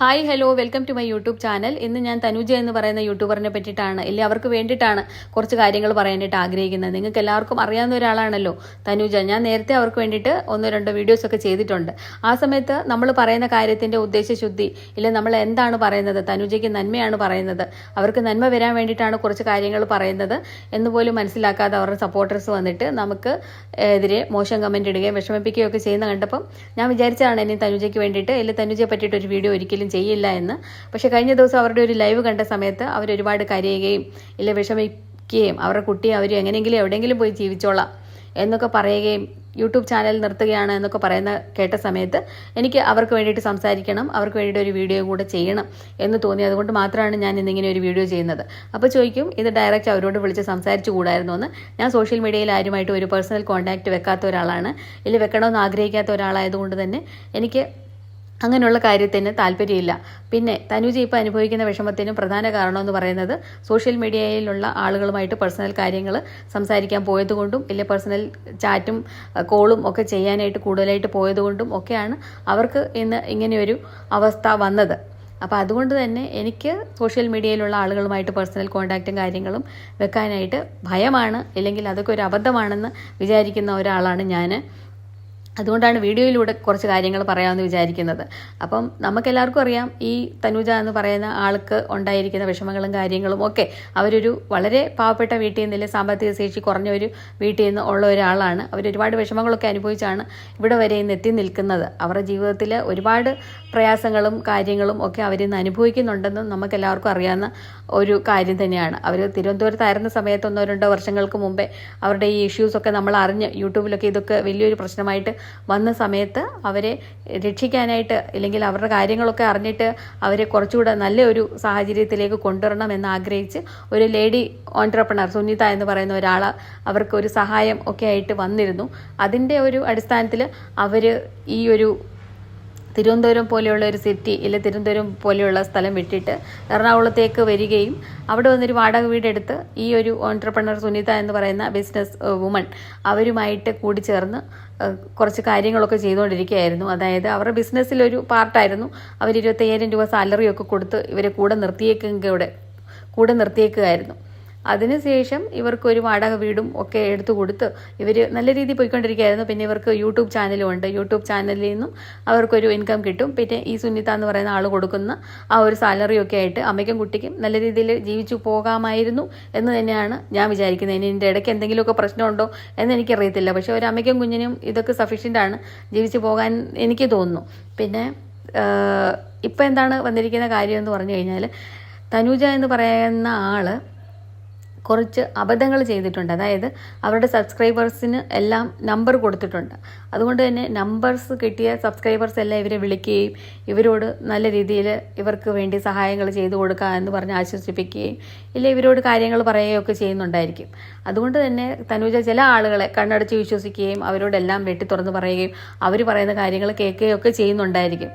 Hi hello welcome to my YouTube channel. ഇന്ന് ഞാൻ തനുജ എന്ന് പറയുന്ന യൂട്യൂബറിനെ പറ്റിയിട്ടാണ്. ഇല്ല അവർക്ക് വേണ്ടിയിട്ടാണ് കുറച്ച് കാര്യങ്ങൾ പറയാനായിട്ട് ആഗ്രഹിക്കുന്നത്. നിങ്ങൾക്ക് എല്ലാവർക്കും അറിയാവുന്ന ഒരാളാണല്ലോ തനുജ. ഞാൻ നേരത്തെ അവർക്ക് വേണ്ടിയിട്ട് ഒന്നോ രണ്ടോ വീഡിയോസൊക്കെ ചെയ്തിട്ടുണ്ട്. ആ സമയത്ത് നമ്മൾ പറയുന്ന കാര്യത്തിന്റെ ഉദ്ദേശശുദ്ധി ഇല്ല നമ്മൾ എന്താണ് പറയുന്നത് തനുജയ്ക്ക് നന്മയാണ് പറയുന്നത് അവർക്ക് നന്മ വരാൻ വേണ്ടിയിട്ടാണ് കുറച്ച് കാര്യങ്ങൾ പറയുന്നത് എന്ന് പോലും മനസ്സിലാക്കാതെ അവരുടെ സപ്പോർട്ടേഴ്സ് വന്നിട്ട് നമുക്ക് എതിരെ മോശം കമന്റ് ഇടുകയും വിഷമിപ്പിക്കുകയൊക്കെ ചെയ്യുന്ന കണ്ടപ്പം ഞാൻ വിചാരിച്ചതാണ് ഇനി തനുജയ്ക്ക് വേണ്ടിയിട്ട് ഇല്ല തനുജയെ പറ്റിയിട്ടൊരു വീഡിയോ ഒരിക്കലും ചെയ്യില്ല എന്ന്. പക്ഷേ കഴിഞ്ഞ ദിവസം അവരുടെ ഒരു ലൈവ് കണ്ട സമയത്ത് അവർ ഒരുപാട് കരയുകയും ഇല്ല വിഷമിക്കുകയും അവരുടെ കുട്ടിയെ അവർ എങ്ങനെയെങ്കിലും എവിടെയെങ്കിലും പോയി ജീവിച്ചോളാം എന്നൊക്കെ പറയുകയും യൂട്യൂബ് ചാനൽ നിർത്തുകയാണ് എന്നൊക്കെ പറയുന്ന കേട്ട സമയത്ത് എനിക്ക് അവർക്ക് വേണ്ടിയിട്ട് സംസാരിക്കണം അവർക്ക് വേണ്ടിയിട്ട് ഒരു വീഡിയോ കൂടെ ചെയ്യണം എന്ന് തോന്നി. അതുകൊണ്ട് മാത്രമാണ് ഞാൻ ഇന്നിങ്ങനെ ഒരു വീഡിയോ ചെയ്യുന്നത്. അപ്പോൾ ചോദിക്കും ഇത് ഡയറക്റ്റ് അവരോട് വിളിച്ച് സംസാരിച്ചു കൂടായിരുന്നു എന്ന്. ഞാൻ സോഷ്യൽ മീഡിയയിൽ ആരുമായിട്ട് ഒരു പേഴ്സണൽ കോൺടാക്റ്റ് വെക്കാത്ത ഒരാളാണ്. ഇല്ല വെക്കണമെന്ന് ആഗ്രഹിക്കാത്ത ഒരാളായതുകൊണ്ട് തന്നെ എനിക്ക് അങ്ങനെയുള്ള കാര്യത്തിന് താല്പര്യമില്ല. പിന്നെ തനുജ ഇപ്പോൾ അനുഭവിക്കുന്ന വിഷമത്തിന് പ്രധാന കാരണം എന്ന് പറയുന്നത് സോഷ്യൽ മീഡിയയിലുള്ള ആളുകളുമായിട്ട് പേഴ്സണൽ കാര്യങ്ങൾ സംസാരിക്കാൻ പോയതുകൊണ്ടും ഇല്ല പേഴ്സണൽ ചാറ്റും കോളും ഒക്കെ ചെയ്യാനായിട്ട് കൂടുതലായിട്ട് പോയതുകൊണ്ടും ഒക്കെയാണ് അവർക്ക് ഇന്ന് ഇങ്ങനെയൊരു അവസ്ഥ വന്നത്. അപ്പോൾ അതുകൊണ്ട് തന്നെ എനിക്ക് സോഷ്യൽ മീഡിയയിലുള്ള ആളുകളുമായിട്ട് പേഴ്സണൽ കോണ്ടാക്റ്റും കാര്യങ്ങളും വെക്കാനായിട്ട് ഭയമാണ് ഇല്ലെങ്കിൽ അതൊക്കെ ഒരു അബദ്ധമാണെന്ന് വിചാരിക്കുന്ന ഒരാളാണ് ഞാൻ അതുകൊണ്ടാണ് വീഡിയോയിലൂടെ കുറച്ച് കാര്യങ്ങൾ പറയാമെന്ന് വിചാരിക്കുന്നത്. അപ്പം നമുക്കെല്ലാവർക്കും അറിയാം ഈ തനുജ എന്ന് പറയുന്ന ആൾക്ക് ഉണ്ടായിരിക്കുന്ന വിഷമങ്ങളും കാര്യങ്ങളും ഒക്കെ അവരൊരു വളരെ പാവപ്പെട്ട വീട്ടിൽ നിന്നില്ല സാമ്പത്തിക ശേഷി കുറഞ്ഞ ഒരു വീട്ടിൽ നിന്ന് ഉള്ള ഒരാളാണ്. അവർ ഒരുപാട് വിഷമങ്ങളൊക്കെ അനുഭവിച്ചാണ് ഇവിടെ വരെ ഇന്ന് എത്തി നിൽക്കുന്നത്. അവരുടെ ജീവിതത്തിൽ ഒരുപാട് പ്രയാസങ്ങളും കാര്യങ്ങളും ഒക്കെ അവരിന്ന് അനുഭവിക്കുന്നുണ്ടെന്നും നമുക്കെല്ലാവർക്കും അറിയാവുന്ന ഒരു കാര്യം തന്നെയാണ്. അവർ തിരുവനന്തപുരത്തായിരുന്ന സമയത്ത് ഒന്നോ രണ്ടോ വർഷങ്ങൾക്ക് മുമ്പേ അവരുടെ ഈ ഇഷ്യൂസൊക്കെ നമ്മൾ അറിഞ്ഞ് യൂട്യൂബിലൊക്കെ ഇതൊക്കെ വലിയൊരു പ്രശ്നമായിട്ട് വന്ന സമയത്ത് അവരെ രക്ഷിക്കാനായിട്ട് അല്ലെങ്കിൽ അവരുടെ കാര്യങ്ങളൊക്കെ അറിഞ്ഞിട്ട് അവരെ കുറച്ചുകൂടെ നല്ലൊരു സാഹചര്യത്തിലേക്ക് കൊണ്ടുവരണം എന്ന് ആഗ്രഹിച്ച് ഒരു ലേഡി ഓൺട്രപ്രണർ സുനിത എന്ന് പറയുന്ന ഒരാൾ അവർക്ക് ഒരു സഹായം ഒക്കെ ആയിട്ട് വന്നിരുന്നു. അതിന്റെ ഒരു അടിസ്ഥാനത്തിൽ അവർ ഈ ഒരു തിരുവനന്തപുരം പോലെയുള്ള ഒരു സിറ്റി ഇല്ല തിരുവനന്തപുരം പോലെയുള്ള സ്ഥലം വിട്ടിട്ട് എറണാകുളത്തേക്ക് വരികയും അവിടെ വന്നൊരു വാടക വീടെടുത്ത് ഈ ഒരു ഓൺട്രപ്രണർ സുനിത എന്ന് പറയുന്ന ബിസിനസ് വുമൺ അവരുമായിട്ട് കൂടിച്ചേർന്ന് കുറച്ച് കാര്യങ്ങളൊക്കെ ചെയ്തുകൊണ്ടിരിക്കുകയായിരുന്നു. അതായത് അവരുടെ ബിസിനസ്സിലൊരു പാർട്ടായിരുന്നു. അവർ ഇരുപത്തയ്യായിരം രൂപ സാലറിയൊക്കെ കൊടുത്ത് ഇവരെ കൂടെ നിർത്തിയേക്കുക കൂടെ നിർത്തിയേക്കുകയായിരുന്നു. അതിനുശേഷം ഇവർക്ക് ഒരു വാടക വീടും ഒക്കെ എടുത്തു കൊടുത്ത് ഇവർ നല്ല രീതിയിൽ പോയിക്കൊണ്ടിരിക്കുകയായിരുന്നു. പിന്നെ ഇവർക്ക് യൂട്യൂബ് ചാനലും ഉണ്ട്. യൂട്യൂബ് ചാനലിൽ നിന്നും അവർക്കൊരു ഇൻകം കിട്ടും. പിന്നെ ഈ സുനിത എന്ന് പറയുന്ന ആൾ കൊടുക്കുന്ന ആ ഒരു സാലറിയൊക്കെ ആയിട്ട് അമ്മയ്ക്കും കുട്ടിക്കും നല്ല രീതിയിൽ ജീവിച്ചു പോകാമായിരുന്നു എന്ന് തന്നെയാണ് ഞാൻ വിചാരിക്കുന്നത്. ഇനി ഇതിന്റെ ഇടയ്ക്ക് എന്തെങ്കിലുമൊക്കെ പ്രശ്നമുണ്ടോ എന്ന് എനിക്കറിയത്തില്ല. പക്ഷെ ഒരു അമ്മയ്ക്കും കുഞ്ഞിനും ഇതൊക്കെ സഫീഷ്യന്റ് ആണ് ജീവിച്ചു പോകാൻ എനിക്ക് തോന്നുന്നു. പിന്നെ ഇപ്പം എന്താണ് വന്നിരിക്കുന്ന കാര്യം എന്ന് പറഞ്ഞു കഴിഞ്ഞാൽ തനൂജ എന്ന് പറയുന്ന ആൾ കുറച്ച് അബദ്ധങ്ങൾ ചെയ്തിട്ടുണ്ട്. അതായത് അവരുടെ സബ്സ്ക്രൈബേഴ്സിന് എല്ലാം നമ്പർ കൊടുത്തിട്ടുണ്ട്. അതുകൊണ്ട് തന്നെ നമ്പേഴ്സ് കിട്ടിയ സബ്സ്ക്രൈബേഴ്സ് എല്ലാം ഇവരെ വിളിക്കുകയും ഇവരോട് നല്ല രീതിയിൽ ഇവർക്ക് വേണ്ടി സഹായങ്ങൾ ചെയ്തു കൊടുക്കുക എന്ന് പറഞ്ഞ് ആശ്വസിപ്പിക്കുകയും ഇല്ല ഇവരോട് കാര്യങ്ങൾ പറയുകയൊക്കെ ചെയ്യുന്നുണ്ടായിരിക്കും. അതുകൊണ്ട് തന്നെ തനുജ ചില ആളുകളെ കണ്ണടച്ച് വിശ്വസിക്കുകയും അവരോടെല്ലാം വെട്ടി തുറന്ന് പറയുകയും അവർ പറയുന്ന കാര്യങ്ങൾ കേൾക്കുകയും ഒക്കെ ചെയ്യുന്നുണ്ടായിരിക്കും.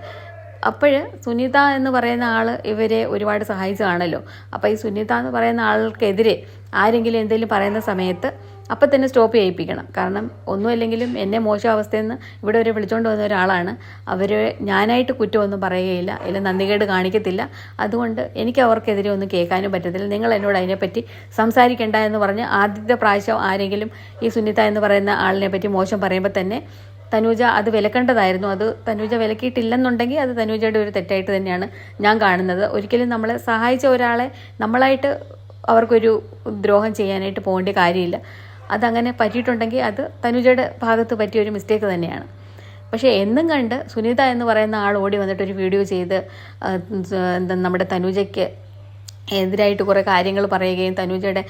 അപ്പോൾ സുനിത എന്ന് പറയുന്ന ആൾ ഇവരെ ഒരുപാട് സഹായിച്ചതാണല്ലോ. അപ്പോൾ ഈ സുനിത എന്ന് പറയുന്ന ആൾക്കെതിരെ ആരെങ്കിലും എന്തെങ്കിലും പറയുന്ന സമയത്ത് അപ്പം തന്നെ സ്റ്റോപ്പ് ചെയ്യിപ്പിക്കണം. കാരണം ഒന്നുമില്ലെങ്കിലും എന്നെ മോശം അവസ്ഥയിൽ നിന്ന് ഇവിടെ വരെ വിളിച്ചുകൊണ്ട് വന്ന ഒരാളാണ്. അവർ ഞാനായിട്ട് കുറ്റമൊന്നും പറയുകയില്ല. ഇല്ല നന്ദികേട് കാണിക്കത്തില്ല. അതുകൊണ്ട് എനിക്ക് അവർക്കെതിരെ ഒന്നും കേൾക്കാനും പറ്റത്തില്ല. നിങ്ങൾ എന്നോട് അതിനെപ്പറ്റി സംസാരിക്കേണ്ട എന്ന് പറഞ്ഞ് ആദ്യത്തെ പ്രാവശ്യം ആരെങ്കിലും ഈ സുനിത എന്ന് പറയുന്ന ആളിനെ പറ്റി മോശം പറയുമ്പോൾ തന്നെ തനൂജ അത് വിലക്കേണ്ടതായിരുന്നു. അത് തനൂജ വിലക്കിയിട്ടില്ലെന്നുണ്ടെങ്കിൽ അത് തനൂജയുടെ ഒരു തെറ്റായിട്ട് തന്നെയാണ് ഞാൻ കാണുന്നത്. ഒരിക്കലും നമ്മളെ സഹായിച്ച ഒരാളെ നമ്മളായിട്ട് അവർക്കൊരു ദ്രോഹം ചെയ്യാനായിട്ട് പോകേണ്ട കാര്യമില്ല. അതങ്ങനെ പറ്റിയിട്ടുണ്ടെങ്കിൽ അത് തനുജയുടെ ഭാഗത്ത് പറ്റിയ ഒരു മിസ്റ്റേക്ക് തന്നെയാണ്. പക്ഷേ എന്നും കണ്ട് സുനിത എന്ന് പറയുന്ന ആൾ ഓടി വന്നിട്ട് ഒരു വീഡിയോ ചെയ്ത് നമ്മുടെ തനുജയ്ക്ക് എതിരായിട്ട് കുറേ കാര്യങ്ങൾ പറയുകയും തനുജയുടെ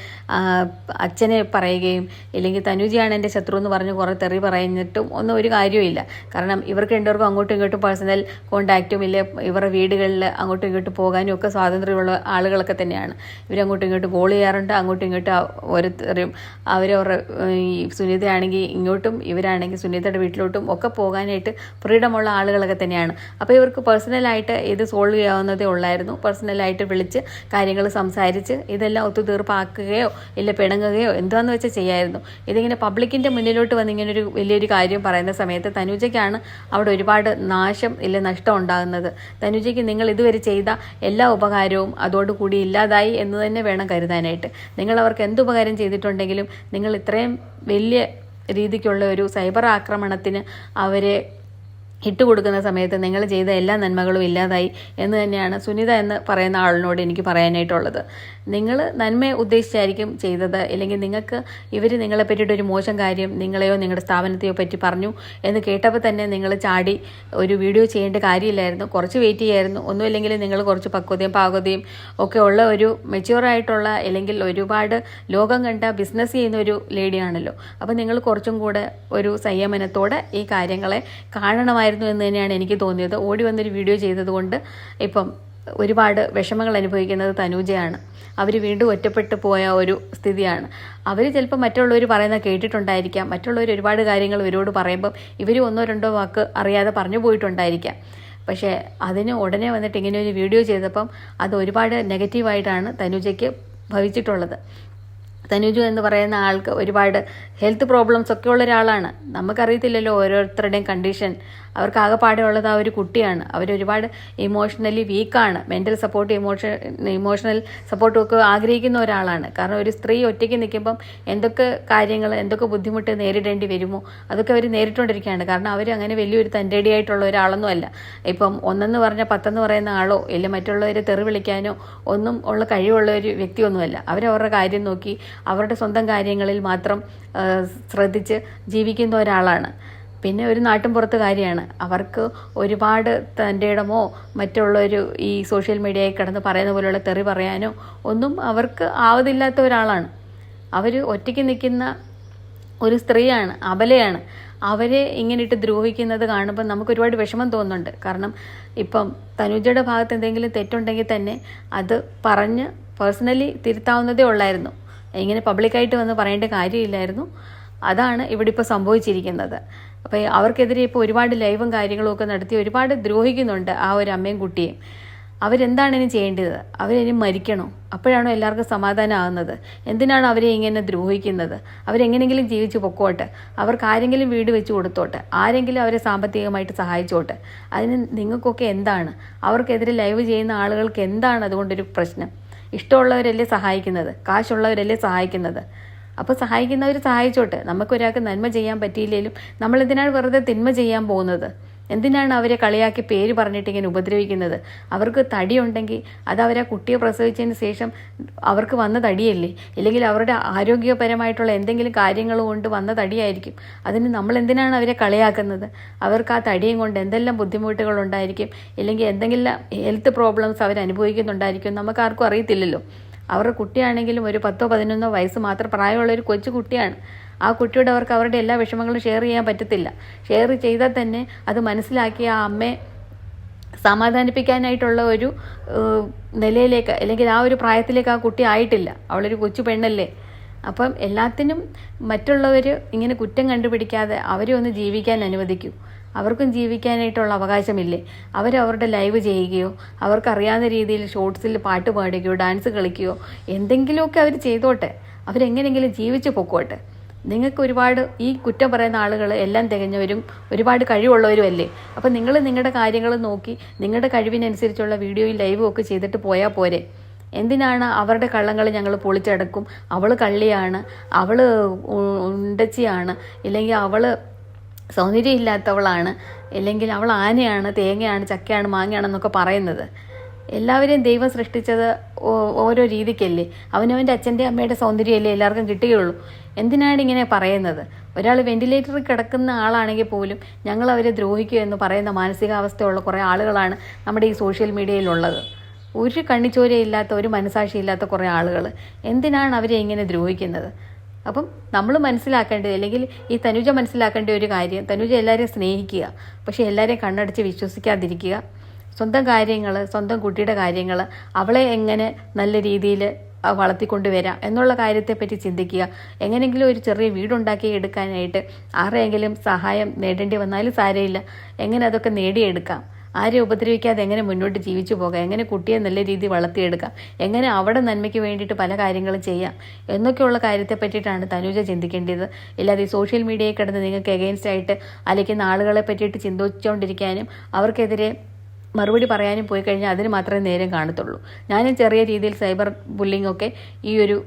അച്ഛനെ പറയുകയും ഇല്ലെങ്കിൽ തനുജയാണ് എന്റെ ശത്രു എന്ന് പറഞ്ഞ് കുറേ തെറി പറഞ്ഞിട്ടും ഒന്നും ഒരു കാര്യവുമില്ല. കാരണം ഇവർക്ക് രണ്ടുപേർക്കും അങ്ങോട്ടും ഇങ്ങോട്ടും പേഴ്സണൽ കോണ്ടാക്റ്റും ഇല്ല. ഇവരുടെ വീടുകളിൽ അങ്ങോട്ടും ഇങ്ങോട്ടും പോകാനും ഒക്കെ സ്വാതന്ത്ര്യമുള്ള ആളുകളൊക്കെ തന്നെയാണ്. ഇവരങ്ങോട്ടും ഇങ്ങോട്ടും കോൾ ചെയ്യാറുണ്ട്. അങ്ങോട്ടും ഇങ്ങോട്ടും ഓരോരുത്തരും അവരവരുടെ ഈ സുനിതയാണെങ്കിൽ ഇങ്ങോട്ടും ഇവരാണെങ്കിൽ സുനിതയുടെ വീട്ടിലോട്ടും ഒക്കെ പോകാനായിട്ട് ഫ്രീഡമുള്ള ആളുകളൊക്കെ തന്നെയാണ്. അപ്പോൾ ഇവർക്ക് പേഴ്സണലായിട്ട് ഇത് സോൾവ് ചെയ്യാവുന്നതേ ഉള്ളായിരുന്നു. പേഴ്സണലായിട്ട് വിളിച്ച് കാര്യം കാര്യങ്ങൾ സംസാരിച്ച് ഇതെല്ലാം ഒത്തുതീർപ്പാക്കുകയോ ഇല്ല പിണങ്ങുകയോ എന്താന്ന് വെച്ചാൽ ചെയ്യായിരുന്നു. ഇതിങ്ങനെ പബ്ലിക്കിന്റെ മുന്നിലോട്ട് വന്ന് ഇങ്ങനെ ഒരു വലിയൊരു കാര്യം പറയുന്ന സമയത്ത് തനുജയ്ക്കാണ് അവിടെ ഒരുപാട് നാശം ഇല്ല നഷ്ടം ഉണ്ടാകുന്നത്. തനുജയ്ക്ക് നിങ്ങൾ ഇതുവരെ ചെയ്ത എല്ലാ ഉപകാരവും അതോടുകൂടി ഇല്ലാതായി എന്ന് തന്നെ വേണം കരുതാനായിട്ട്. നിങ്ങൾ അവർക്ക് എന്ത് ഉപകാരം ചെയ്തിട്ടുണ്ടെങ്കിലും നിങ്ങൾ ഇത്രയും വലിയ രീതിക്കുള്ള ഒരു സൈബർ ആക്രമണത്തിന് അവരെ ഇട്ടുകൊടുക്കുന്ന സമയത്ത് നിങ്ങൾ ചെയ്ത എല്ലാ നന്മകളും ഇല്ലാതായി എന്ന് തന്നെയാണ് സുനിത എന്ന് പറയുന്ന ആളിനോട് എനിക്ക് പറയാനായിട്ടുള്ളത്. നിങ്ങൾ നന്മ ഉദ്ദേശിച്ചായിരിക്കും ചെയ്തത് അല്ലെങ്കിൽ നിങ്ങൾക്ക് ഇവർ നിങ്ങളെ പറ്റിയിട്ട് ഒരു മോശം കാര്യം നിങ്ങളെയോ നിങ്ങളുടെ സ്ഥാപനത്തെയോ പറ്റി പറഞ്ഞു എന്ന് കേട്ടപ്പോൾ തന്നെ നിങ്ങൾ ചാടി ഒരു വീഡിയോ ചെയ്യേണ്ട കാര്യമില്ലായിരുന്നു. കുറച്ച് വെയിറ്റ് ചെയ്യായിരുന്നു. ഒന്നുമില്ലെങ്കിൽ നിങ്ങൾ കുറച്ച് പക്വതയും പാകതയും ഒക്കെ ഉള്ള ഒരു മെച്യൂറായിട്ടുള്ള അല്ലെങ്കിൽ ഒരുപാട് ലോകം കണ്ട ബിസിനസ് ചെയ്യുന്ന ഒരു ലേഡിയാണല്ലോ അപ്പോൾ നിങ്ങൾ കുറച്ചും കൂടെ ഒരു സംയമനത്തോടെ ഈ കാര്യങ്ങളെ കാണണമായിരുന്നു എന്ന് തന്നെയാണ് എനിക്ക് തോന്നിയത്. ഓടി വന്നൊരു വീഡിയോ ചെയ്തതുകൊണ്ട് ഇപ്പം ഒരുപാട് വിഷമങ്ങൾ അനുഭവിക്കുന്നത് തനൂജയാണ്. അവർ വീണ്ടും ഒറ്റപ്പെട്ടു പോയ ഒരു സ്ഥിതിയാണ്. അവർ ചിലപ്പോൾ മറ്റുള്ളവർ പറയുന്ന കേട്ടിട്ടുണ്ടായിരിക്കാം. മറ്റുള്ളവർ ഒരുപാട് കാര്യങ്ങൾ ഇവരോട് പറയുമ്പം ഇവർ ഒന്നോ രണ്ടോ വാക്ക് അറിയാതെ പറഞ്ഞു പോയിട്ടുണ്ടായിരിക്കാം. പക്ഷേ അതിന് ഉടനെ വന്നിട്ട് ഇങ്ങനെ ഒരു വീഡിയോ ചെയ്തപ്പം അത് ഒരുപാട് നെഗറ്റീവായിട്ടാണ് തനുജയ്ക്ക് ഭവിച്ചിട്ടുള്ളത്. തനുജു എന്ന് പറയുന്ന ആൾക്ക് ഒരുപാട് ഹെൽത്ത് പ്രോബ്ലംസ് ഒക്കെ ഉള്ള ഒരാളാണ്. നമുക്കറിയത്തില്ലല്ലോ ഓരോരുത്തരുടെയും കണ്ടീഷൻ. അവർക്ക് ആകെപ്പാടെ ഉള്ളത് ആ ഒരു കുട്ടിയാണ്. അവരൊരുപാട് ഇമോഷണലി വീക്കാണ് മെന്റൽ സപ്പോർട്ട് ഇമോഷൻ ഇമോഷണൽ സപ്പോർട്ടും ഒക്കെ ആഗ്രഹിക്കുന്ന ഒരാളാണ്. കാരണം ഒരു സ്ത്രീ ഒറ്റയ്ക്ക് നിൽക്കുമ്പം എന്തൊക്കെ കാര്യങ്ങൾ എന്തൊക്കെ ബുദ്ധിമുട്ട് നേരിടേണ്ടി വരുമോ അതൊക്കെ അവർ നേരിട്ടുകൊണ്ടിരിക്കുകയാണ്. കാരണം അവർ അങ്ങനെ വലിയൊരു തന്റെടിയായിട്ടുള്ള ഒരാളൊന്നും അല്ല. ഇപ്പം ഒന്നെന്ന് പറഞ്ഞ പത്തെന്ന് പറയുന്ന ആളോ ഇല്ല മറ്റുള്ളവരെ തെറി വിളിക്കാനോ ഒന്നും ഉള്ള കഴിവുള്ള ഒരു വ്യക്തിയൊന്നുമല്ല അവരവരുടെ കാര്യം നോക്കി അവരുടെ സ്വന്തം കാര്യങ്ങളിൽ മാത്രം ശ്രദ്ധിച്ച് ജീവിക്കുന്ന ഒരാളാണ്. പിന്നെ ഒരു നാട്ടും പുറത്ത് കാര്യമാണ്. അവർക്ക് ഒരുപാട് തന്റെ ഇടമോ മറ്റുള്ളൊരു ഈ സോഷ്യൽ മീഡിയയിൽ കിടന്ന് പറയുന്ന പോലെയുള്ള തെറി പറയാനോ ഒന്നും അവർക്ക് ആവതില്ലാത്ത ഒരാളാണ്. അവർ ഒറ്റയ്ക്ക് നിൽക്കുന്ന ഒരു സ്ത്രീയാണ് അബലയാണ്. അവരെ ഇങ്ങനെ ഇട്ട് ദ്രോഹിക്കുന്നത് കാണുമ്പോൾ നമുക്ക് ഒരുപാട് വിഷമം തോന്നുന്നുണ്ട്. കാരണം ഇപ്പം തനുജയുടെ ഭാഗത്ത് എന്തെങ്കിലും തെറ്റുണ്ടെങ്കിൽ തന്നെ അത് പറഞ്ഞ് പേഴ്സണലി തിരുത്താവുന്നതേ ഉള്ളായിരുന്നു. ഇങ്ങനെ പബ്ലിക്കായിട്ട് വന്ന് പറയേണ്ട കാര്യമില്ലായിരുന്നു. അതാണ് ഇവിടെ ഇപ്പോൾ സംഭവിച്ചിരിക്കുന്നത്. അപ്പോൾ അവർക്കെതിരെ ഇപ്പോൾ ഒരുപാട് ലൈവും കാര്യങ്ങളും ഒക്കെ നടത്തി ഒരുപാട് ദ്രോഹിക്കുന്നുണ്ട് ആ ഒരു അമ്മയും കുട്ടിയും. അവരെന്താണ് ഇനി ചെയ്യേണ്ടത്? അവരിനി മരിക്കണോ? അപ്പോഴാണോ എല്ലാവർക്കും സമാധാനമാകുന്നത്? എന്തിനാണ് അവരെ ഇങ്ങനെ ദ്രോഹിക്കുന്നത്? അവരെങ്ങനെങ്കിലും ജീവിച്ച് പൊക്കോട്ടെ. അവർക്ക് ആരെങ്കിലും വീട് വെച്ച് കൊടുത്തോട്ടെ. ആരെങ്കിലും അവരെ സാമ്പത്തികമായിട്ട് സഹായിച്ചോട്ടെ. അതിന് നിങ്ങൾക്കൊക്കെ എന്താണ്? അവർക്കെതിരെ ലൈവ് ചെയ്യുന്ന ആളുകൾക്ക് എന്താണ് അതുകൊണ്ടൊരു പ്രശ്നം? ഇഷ്ടമുള്ളവരല്ലേ സഹായിക്കുന്നത്? കാശുള്ളവരല്ലേ സഹായിക്കുന്നത്? അപ്പോൾ സഹായിക്കുന്നവർ സഹായിച്ചോട്ടെ. നമുക്കൊരാൾക്ക് നന്മ ചെയ്യാൻ പറ്റിയില്ലെങ്കിലും നമ്മൾ എന്തിനാണ് വെറുതെ തിന്മ ചെയ്യാൻ പോകുന്നത്? എന്തിനാണ് അവരെ കളിയാക്കി പേര് പറഞ്ഞിട്ട് ഇങ്ങനെ ഉപദ്രവിക്കുന്നത്? അവർക്ക് തടിയുണ്ടെങ്കിൽ അത് അവരെ കുട്ടിയെ പ്രസവിച്ചതിന് ശേഷം അവർക്ക് വന്ന തടിയല്ലേ? ഇല്ലെങ്കിൽ അവരുടെ ആരോഗ്യപരമായിട്ടുള്ള എന്തെങ്കിലും കാര്യങ്ങൾ കൊണ്ട് വന്ന തടിയായിരിക്കും. അതിന് നമ്മൾ എന്തിനാണ് അവരെ കളിയാക്കുന്നത്? അവർക്ക് ആ തടിയും കൊണ്ട് എന്തെല്ലാം ബുദ്ധിമുട്ടുകൾ ഉണ്ടായിരിക്കും? ഇല്ലെങ്കിൽ എന്തെങ്കിലും ഹെൽത്ത് പ്രോബ്ലംസ് അവർ അനുഭവിക്കുന്നുണ്ടായിരിക്കും നമുക്ക് ആർക്കും അറിയത്തില്ലല്ലോ. അവരുടെ കുട്ടിയാണെങ്കിലും ഒരു പത്തോ പതിനൊന്നോ വയസ്സ് മാത്രം പ്രായമുള്ള ഒരു കൊച്ചു കുട്ടിയാണ്. ആ കുട്ടിയോട് അവർക്ക് അവരുടെ എല്ലാ വിഷമങ്ങളും ഷെയർ ചെയ്യാൻ പറ്റത്തില്ല. ഷെയർ ചെയ്താൽ തന്നെ അത് മനസ്സിലാക്കി ആ അമ്മയെ സമാധാനിപ്പിക്കാനായിട്ടുള്ള ഒരു നിലയിലേക്ക് അല്ലെങ്കിൽ ആ ഒരു പ്രായത്തിലേക്ക് ആ കുട്ടി ആയിട്ടില്ല. അവളൊരു കൊച്ചു പെണ്ണല്ലേ. അപ്പം എല്ലാത്തിനും മറ്റുള്ളവർ ഇങ്ങനെ കുറ്റം കണ്ടുപിടിക്കാതെ അവരെ ഒന്ന് ജീവിക്കാൻ അനുവദിക്കൂ. അവർക്കും ജീവിക്കാനായിട്ടുള്ള അവകാശമില്ലേ? അവരവരുടെ ലൈവ് ചെയ്യുകയോ അവർക്കറിയാവുന്ന രീതിയിൽ ഷോർട്സിൽ പാട്ട് പാടുകയോ ഡാൻസ് കളിക്കുകയോ എന്തെങ്കിലുമൊക്കെ അവർ ചെയ്തോട്ടെ. അവരെങ്ങനെയെങ്കിലും ജീവിച്ച് പൊക്കോട്ടെ. നിങ്ങൾക്ക് ഒരുപാട് ഈ കുറ്റം പറയുന്ന ആളുകൾ എല്ലാം തികഞ്ഞവരും ഒരുപാട് കഴിവുള്ളവരും അല്ലേ അപ്പം നിങ്ങൾ നിങ്ങളുടെ കാര്യങ്ങൾ നോക്കി നിങ്ങളുടെ കഴിവിനനുസരിച്ചുള്ള വീഡിയോയും ലൈവും ഒക്കെ ചെയ്തിട്ട് പോയാൽ പോരെ. എന്തിനാണ് അവരുടെ കള്ളങ്ങൾ ഞങ്ങൾ പൊളിച്ചടക്കും? അവൾ കള്ളിയാണ് അവൾ ഉണ്ടച്ചിയാണ് ഇല്ലെങ്കിൽ അവൾ സൗന്ദര്യമില്ലാത്തവളാണ്. അല്ലെങ്കിൽ അവൾ ആനയാണ് തേങ്ങയാണ് ചക്കയാണ് മാങ്ങയാണെന്നൊക്കെ പറയുന്നത്. എല്ലാവരെയും ദൈവം സൃഷ്ടിച്ചത് ഓരോ രീതിക്കല്ലേ. അവനവന്റെ അച്ഛന്റെ അമ്മയുടെ സൗന്ദര്യമല്ലേ എല്ലാവർക്കും കിട്ടുകയുള്ളൂ. എന്തിനാണ് ഇങ്ങനെ പറയുന്നത്? ഒരാൾ വെന്റിലേറ്ററിൽ കിടക്കുന്ന ആളാണെങ്കിൽ പോലും ഞങ്ങൾ അവരെ ദ്രോഹിക്കുക എന്ന് പറയുന്ന മാനസികാവസ്ഥയുള്ള കുറേ ആളുകളാണ് നമ്മുടെ ഈ സോഷ്യൽ മീഡിയയിലുള്ളത്. ഒരു കണ്ണിച്ചോരയില്ലാത്ത ഒരു മനസാക്ഷിയില്ലാത്ത കുറേ ആളുകൾ. എന്തിനാണ് അവരെ ഇങ്ങനെ ദ്രോഹിക്കുന്നത്? അപ്പം നമ്മൾ മനസ്സിലാക്കേണ്ടത് അല്ലെങ്കിൽ ഈ തനുജ മനസ്സിലാക്കേണ്ട ഒരു കാര്യം തനുജ എല്ലാവരെയും സ്നേഹിക്കുക പക്ഷേ എല്ലാവരെയും കണ്ണടച്ച് വിശ്വസിക്കാതിരിക്കുക. സ്വന്തം കാര്യങ്ങൾ സ്വന്തം കുട്ടിയുടെ കാര്യങ്ങൾ അവളെ എങ്ങനെ നല്ല രീതിയിൽ വളർത്തിക്കൊണ്ടുവരാം എന്നുള്ള കാര്യത്തെപ്പറ്റി ചിന്തിക്കുക. എങ്ങനെയെങ്കിലും ഒരു ചെറിയ വീടുണ്ടാക്കി എടുക്കാനായിട്ട് ആരെയെങ്കിലും സഹായം നേടേണ്ടി വന്നാലും സാരമില്ല. എങ്ങനെ അതൊക്കെ നേടിയെടുക്കാം. ആരെയും ഉപദ്രവിക്കാതെ എങ്ങനെ മുന്നോട്ട് ജീവിച്ചു പോകാം? എങ്ങനെ കുട്ടിയെ നല്ല രീതിയിൽ വളർത്തിയെടുക്കാം? എങ്ങനെ അവിടെ നന്മയ്ക്ക് വേണ്ടിയിട്ട് പല കാര്യങ്ങളും ചെയ്യാം? എന്നൊക്കെയുള്ള കാര്യത്തെ പറ്റിയിട്ടാണ് തനുജ ചിന്തിക്കേണ്ടത്. ഇല്ലാതെ സോഷ്യൽ മീഡിയയിൽ കിടന്ന് നിങ്ങൾക്ക് എഗെയിൻസ്റ്റ് ആയിട്ട് അലയ്ക്കുന്ന ആളുകളെ പറ്റിയിട്ട് ചിന്തിച്ചുകൊണ്ടിരിക്കാനും അവർക്കെതിരെ മറുപടി പറയാനും പോയി കഴിഞ്ഞാൽ അതിന് മാത്രമേ നേരം കാണത്തുള്ളൂ. ഞാനും ചെറിയ രീതിയിൽ സൈബർ ബുള്ളിംഗ് ഒക്കെ ഈ ഒരു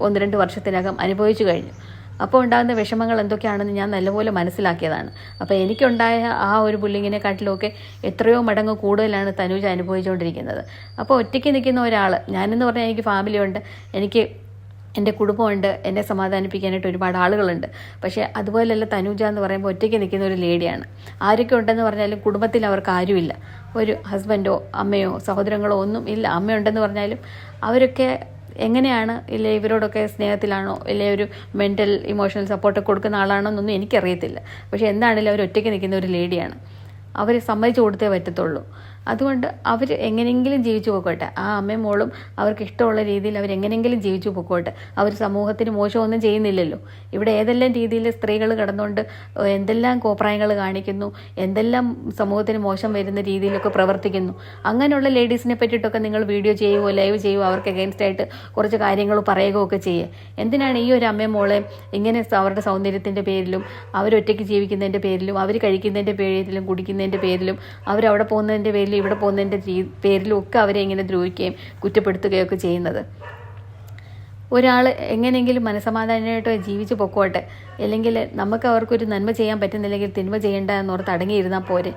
ഒന്ന് രണ്ട് വർഷത്തിനകം അനുഭവിച്ചു കഴിഞ്ഞു. അപ്പോൾ ഉണ്ടാകുന്ന വിഷമങ്ങൾ എന്തൊക്കെയാണെന്ന് ഞാൻ നല്ലപോലെ മനസ്സിലാക്കിയതാണ്. അപ്പോൾ എനിക്കുണ്ടായ ആ ഒരു ബുള്ളിങ്ങിനെക്കാട്ടിലുമൊക്കെ എത്രയോ മടങ്ങ് കൂടുതലാണ് തനൂജ് അനുഭവിച്ചുകൊണ്ടിരിക്കുന്നത്. അപ്പോൾ ഒറ്റയ്ക്ക് നിൽക്കുന്ന ഒരാൾ ഞാനെന്ന് പറഞ്ഞാൽ എനിക്ക് ഫാമിലി ഉണ്ട് എനിക്ക് എന്റെ കുടുംബമുണ്ട് എന്നെ സമാധാനിപ്പിക്കാനായിട്ട് ഒരുപാട് ആളുകളുണ്ട്. പക്ഷേ അതുപോലെയല്ല തനൂജ എന്ന് പറയുമ്പോൾ ഒറ്റയ്ക്ക് നിൽക്കുന്ന ഒരു ലേഡിയാണ്. ആരൊക്കെ ഉണ്ടെന്ന് പറഞ്ഞാലും കുടുംബത്തിൽ അവർക്ക് ആരുമില്ല. ഒരു ഹസ്ബൻഡോ അമ്മയോ സഹോദരങ്ങളോ ഒന്നും ഇല്ല. അമ്മയുണ്ടെന്ന് പറഞ്ഞാലും അവരൊക്കെ എങ്ങനെയാണ് ഇല്ലേ ഇവരോടൊക്കെ സ്നേഹത്തിലാണോ? ഇല്ലേ ഒരു മെന്റൽ ഇമോഷണൽ സപ്പോർട്ട് കൊടുക്കുന്ന ആളാണോ എന്നൊന്നും എനിക്കറിയത്തില്ല. പക്ഷേ എന്താണെങ്കിലും അവർ ഒറ്റയ്ക്ക് നിൽക്കുന്ന ഒരു ലേഡിയാണ് അവരെ സമ്മതിച്ചു കൊടുത്തേ പറ്റത്തുള്ളൂ. അതുകൊണ്ട് അവർ എങ്ങനെയെങ്കിലും ജീവിച്ചു പോയിക്കോട്ടെ ആ അമ്മയും മോളും അവർക്ക് ഇഷ്ടമുള്ള രീതിയിൽ അവർ എങ്ങനെയെങ്കിലും ജീവിച്ചു പോയിക്കോട്ടെ അവർ സമൂഹത്തിന് മോശമൊന്നും ചെയ്യുന്നില്ലല്ലോ. ഇവിടെ ഏതെല്ലാം രീതിയിൽ സ്ത്രീകൾ കടന്നുകൊണ്ട് എന്തെല്ലാം കോപ്രായങ്ങൾ കാണിക്കുന്നു എന്തെല്ലാം സമൂഹത്തിന് മോശം വരുന്ന രീതിയിലൊക്കെ പ്രവർത്തിക്കുന്നു. അങ്ങനെയുള്ള ലേഡീസിനെ പറ്റിയിട്ടൊക്കെ നിങ്ങൾ വീഡിയോ ചെയ്യുകയോ ലൈവ് ചെയ്യുകയോ അവർക്ക് അഗേൻസ്റ്റ് ആയിട്ട് കുറച്ച് കാര്യങ്ങൾ പറയുകയോ ഒക്കെ ചെയ്യുക എന്തിനാണ് ഈ ഒരു അമ്മയും മോളെ ഇങ്ങനെ അവരുടെ സൗന്ദര്യത്തിന്റെ പേരിലും അവരൊറ്റയ്ക്ക് ജീവിക്കുന്നതിന്റെ പേരിലും അവർ കഴിക്കുന്നതിന്റെ പേരിലും കുടിക്കുന്നതിന്റെ പേരിലും അവരവിടെ പോകുന്നതിന്റെ പേരിലും ഇവിടെ പോകുന്നതിന്റെ പേരിലും ഒക്കെ അവരെ ഇങ്ങനെ ദ്രോഹിക്കുകയും കുറ്റപ്പെടുത്തുകയൊക്കെ ചെയ്യുന്നത്. ഒരാൾ എങ്ങനെയെങ്കിലും മനസമാധാനമായിട്ട് ജീവിച്ച് പൊക്കോട്ടെ. അല്ലെങ്കിൽ നമുക്ക് അവർക്കൊരു നന്മ ചെയ്യാൻ പറ്റുന്നില്ലെങ്കിൽ തിന്മ ചെയ്യേണ്ട എന്നോർത്ത് അടങ്ങിയിരുന്നാൽ പോരെ.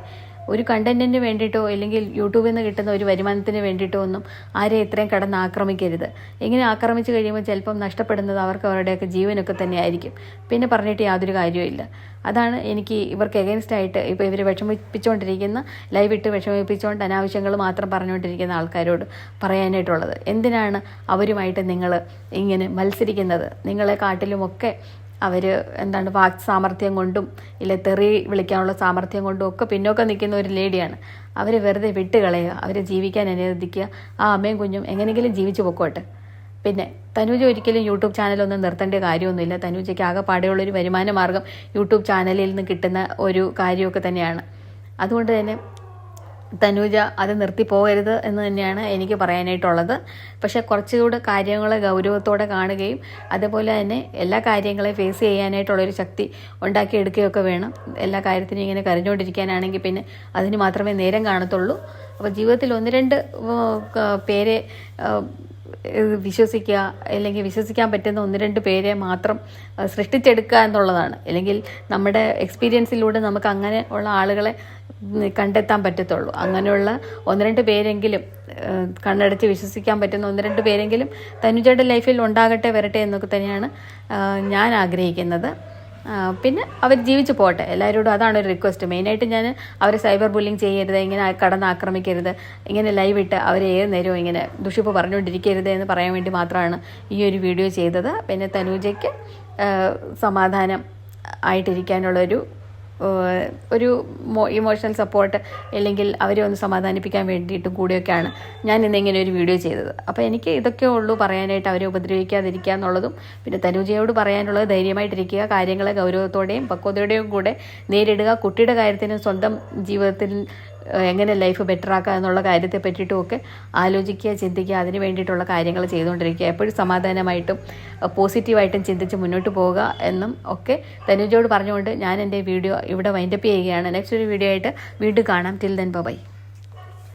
ഒരു കണ്ടന്റിന് വേണ്ടിയിട്ടോ അല്ലെങ്കിൽ യൂട്യൂബിൽ നിന്ന് കിട്ടുന്ന ഒരു വരുമാനത്തിന് വേണ്ടിയിട്ടോ ഒന്നും ആരെ ഇത്രയും കടന്ന് ആക്രമിക്കരുത്. ഇങ്ങനെ ആക്രമിച്ചു കഴിയുമ്പോൾ ചിലപ്പം നഷ്ടപ്പെടുന്നത് അവർക്ക് അവരുടെയൊക്കെ ജീവനൊക്കെ തന്നെ ആയിരിക്കും പിന്നെ പറഞ്ഞിട്ട് യാതൊരു കാര്യവുമില്ല അതാണ് എനിക്ക് ഇവർക്ക് എഗൻസ്റ്റ് ആയിട്ട് ഇപ്പോൾ ഇവർ വിഷമിപ്പിച്ചുകൊണ്ടിരിക്കുന്ന ലൈവ് ഇട്ട് വിഷമിപ്പിച്ചുകൊണ്ട് അനാവശ്യങ്ങൾ മാത്രം പറഞ്ഞുകൊണ്ടിരിക്കുന്ന ആൾക്കാരോട് പറയാനായിട്ടുള്ളത്. എന്തിനാണ് അവരുമായിട്ട് നിങ്ങൾ ഇങ്ങനെ മത്സരിക്കുന്നത്? നിങ്ങളെ കാട്ടിലുമൊക്കെ അവർ എന്താണ് വാക് സാമർഥ്യം കൊണ്ടും ഇല്ല തെറി വിളിക്കാനുള്ള സാമർഥ്യം കൊണ്ടും ഒക്കെ പിന്നോക്കം നിൽക്കുന്ന ഒരു ലേഡിയാണ്. അവരെ വെറുതെ വിട്ടുകളയുക അവരെ ജീവിക്കാൻ അനുവദിക്കുക. ആ അമ്മയും കുഞ്ഞും എങ്ങനെയെങ്കിലും ജീവിച്ചു പൊക്കോട്ടെ. പിന്നെ തനൂജ ഒരിക്കലും യൂട്യൂബ് ചാനലൊന്നും നിർത്തേണ്ട കാര്യമൊന്നുമില്ല. തനൂജയ്ക്ക് ആകെ പാടെയുള്ളൊരു വരുമാന മാർഗം യൂട്യൂബ് ചാനലിൽ നിന്ന് കിട്ടുന്ന ഒരു കാര്യമൊക്കെ തന്നെയാണ്. അതുകൊണ്ട് തന്നെ തനൂജ അത് നിർത്തി പോകരുത് എന്ന് തന്നെയാണ് എനിക്ക് പറയാനായിട്ടുള്ളത്. പക്ഷെ കുറച്ചുകൂടെ കാര്യങ്ങൾ ഗൗരവത്തോടെ കാണുകയും അതുപോലെ തന്നെ എല്ലാ കാര്യങ്ങളെയും ഫേസ് ചെയ്യാനായിട്ടുള്ളൊരു ശക്തി ഉണ്ടാക്കിയെടുക്കുകയൊക്കെ വേണം. എല്ലാ കാര്യത്തിനും ഇങ്ങനെ കരഞ്ഞുകൊണ്ടിരിക്കാനാണെങ്കിൽ പിന്നെ അതിന് മാത്രമേ നേരം കാണത്തുള്ളൂ. അപ്പോൾ ജീവിതത്തിൽ ഒന്ന് രണ്ട് പേരെ വിശ്വസിക്കുക അല്ലെങ്കിൽ വിശ്വസിക്കാൻ പറ്റുന്ന ഒന്ന് രണ്ട് പേരെ മാത്രം സൃഷ്ടിച്ചെടുക്കുക എന്നുള്ളതാണ്. അല്ലെങ്കിൽ നമ്മുടെ എക്സ്പീരിയൻസിലൂടെ നമുക്ക് അങ്ങനെ ഉള്ള ആളുകളെ കണ്ടെത്താൻ പറ്റത്തുള്ളൂ. അങ്ങനെയുള്ള ഒന്ന് രണ്ട് പേരെങ്കിലും കണ്ണടച്ച് വിശ്വസിക്കാൻ പറ്റുന്ന ഒന്ന് രണ്ട് പേരെങ്കിലും തനുജയുടെ ലൈഫിൽ ഉണ്ടാകട്ടെ വരട്ടെ എന്നൊക്കെ തന്നെയാണ് ഞാൻ ആഗ്രഹിക്കുന്നത്. പിന്നെ അവർ ജീവിച്ചു പോട്ടെ. എല്ലാവരോടും അതാണ് ഒരു റിക്വസ്റ്റ് മെയിനായിട്ട് ഞാൻ അവരെ സൈബർ ബുള്ളിങ് ചെയ്യരുത് ഇങ്ങനെ കടന്ന് ആക്രമിക്കരുത് ഇങ്ങനെ ലൈവ് ഇട്ട് അവരെ ഏത് നേരവും ഇങ്ങനെ ദുഷിപ്പ് പറഞ്ഞുകൊണ്ടിരിക്കരുത് എന്ന് പറയാൻ വേണ്ടി മാത്രമാണ് ഈ ഒരു വീഡിയോ ചെയ്തത്. പിന്നെ തനൂജയ്ക്ക് സമാധാനം ആയിട്ടിരിക്കാനുള്ളൊരു ഒരു ഇമോഷണൽ സപ്പോർട്ട് അല്ലെങ്കിൽ അവരെ ഒന്ന് സമാധാനിപ്പിക്കാൻ വേണ്ടിയിട്ടും കൂടിയൊക്കെയാണ് ഞാൻ ഇന്ന് ഇങ്ങനെ ഒരു വീഡിയോ ചെയ്തത്. അപ്പോൾ എനിക്ക് ഇതൊക്കെ ഉള്ളൂ പറയാനായിട്ട് അവരെ ഉപദ്രവിക്കാതിരിക്കുക എന്നുള്ളതും പിന്നെ തനുജയോട് പറയാനുള്ളത് ധൈര്യമായിട്ടിരിക്കുക കാര്യങ്ങളെ ഗൗരവത്തോടെയും പക്വതയോടെയും കൂടെ നേരിടുക കുട്ടിയുടെ കാര്യത്തിനും സ്വന്തം ജീവിതത്തിൽ എങ്ങനെ ലൈഫ് ബെറ്റർ ആക്കുക എന്നുള്ള കാര്യത്തെ പറ്റിയിട്ടും ഒക്കെ ആലോചിക്കുക ചിന്തിക്കുക അതിന് വേണ്ടിയിട്ടുള്ള കാര്യങ്ങൾ ചെയ്തുകൊണ്ടിരിക്കുക. എപ്പോഴും സമാധാനമായിട്ടും പോസിറ്റീവായിട്ടും ചിന്തിച്ച് മുന്നോട്ട് പോവുക എന്നും ഒക്കെ തനുജോട് പറഞ്ഞുകൊണ്ട് ഞാൻ എന്റെ വീഡിയോ ഇവിടെ വൈൻഡപ്പ് ചെയ്യുകയാണ്. നെക്സ്റ്റ് ഒരു വീഡിയോ ആയിട്ട് വീണ്ടും കാണാം. Till then bye